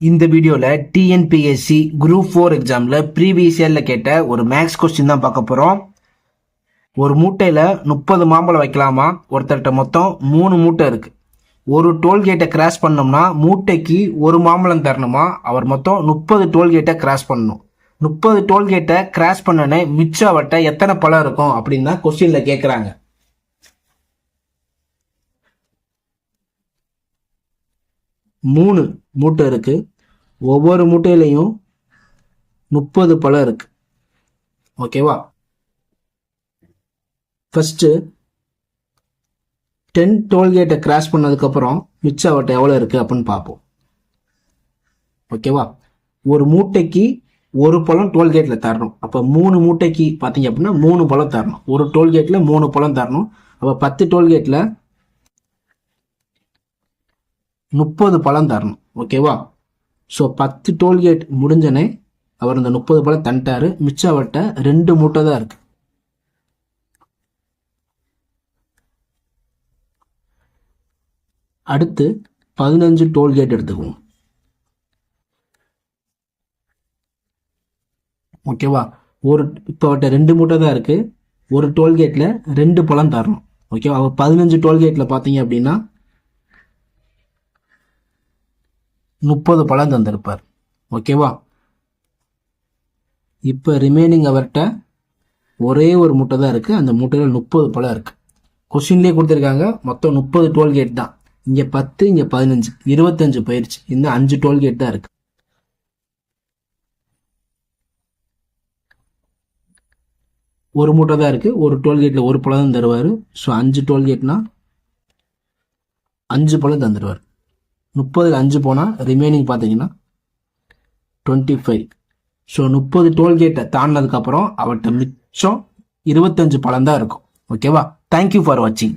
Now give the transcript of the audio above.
இந்த வீடியோவில் TNPSC group four எக்ஸாமில் ப்ரீவியஸ் இயரில் கேட்ட ஒரு மேக்ஸ் கொஸ்டின் தான் பார்க்க போகிறோம் ஒரு மூட்டையில் முப்பது மாம்பழம் வைக்கலாமா? ஒருத்தர்கிட்ட மொத்தம் மூணு மூட்டை இருக்குது ஒரு டோல்கேட்டை கிராஸ் பண்ணோம்னா மூட்டைக்கு ஒரு மாம்பழம் தரணுமா? அவர் மொத்தம் முப்பது டோல்கேட்டை கிராஸ் பண்ணணும். முப்பது டோல்கேட்டை கிராஸ் பண்ணனே மிச்சம் அவட்ட எத்தனை பழம் இருக்கும் அப்படின்னு தான் கொஸ்டினில் கேட்குறாங்க மூணு மூட்டை இருக்குது ஒவ்வொரு மூட்டையிலையும் முப்பது பழம் இருக்குது ஓகேவா ஃபஸ்ட்டு டென் டோல்கேட்டை கிராஸ் பண்ணதுக்கப்புறம் மிச்சம் அவட்ட எவ்வளோ இருக்குது அப்படின்னு பார்ப்போம். ஓகேவா ஒரு மூட்டைக்கு ஒரு பழம் டோல்கேட்டில் தரணும். அப்போ மூணு மூட்டைக்கு பார்த்தீங்க அப்படின்னா மூணு பழம் தரணும். ஒரு டோல்கேட்டில் மூணு பழம் தரணும். அப்போ பத்து டோல்கேட்டில் முப்பது பழம் தரணும். ஓகேவா ஸோ பத்து டோல்கேட் முடிஞ்சனே அவர் இந்த முப்பது பழம் தந்துட்டாரு. மிச்சம் அவர்கிட்ட ரெண்டு மூட்டை தான் இருக்கு. அடுத்து பதினஞ்சு டோல்கேட் எடுத்துக்குவோம். ஓகேவா ஒரு இப்போ அவட்ட ரெண்டு மூட்டை தான் இருக்குது ஒரு டோல்கேட்டில் ரெண்டு பழம் தரணும். ஓகேவா அவள் பதினஞ்சு டோல்கேட்டில் பார்த்தீங்க அப்படின்னா முப்பது பழம் தந்திருப்பார். ஓகேவா? இப்போ ரிமைனிங் அவர்கிட்ட ஒரே ஒரு மூட்டை தான் இருக்குது அந்த மூட்டையில் முப்பது பழம் இருக்குது கொஸ்டின்லேயே கொடுத்துருக்காங்க. மொத்தம் முப்பது டோல்கேட் தான். இங்கே பத்து இங்கே பதினஞ்சு இருபத்தஞ்சு போயிடுச்சு இந்த அஞ்சு டோல்கேட் தான் இருக்குது ஒரு மூட்டை தான் இருக்குது ஒரு டோல்கேட்டில் ஒரு பழம் தான் தருவார். ஸோ அஞ்சு டோல்கேட்னா அஞ்சு பழம் தந்துடுவார் முப்பதுக்கு அஞ்சு போனால் ரிமைனிங் பார்த்தீங்கன்னா டுவெண்ட்டி ஃபைவ் ஸோ முப்பது டோல்கேட்டை தாண்டினதுக்கப்புறம் அவர்கிட்ட மிச்சம் இருபத்தஞ்சு பழம் தான் இருக்கும் ஓகேவா தேங்க்யூ ஃபார் வாட்சிங்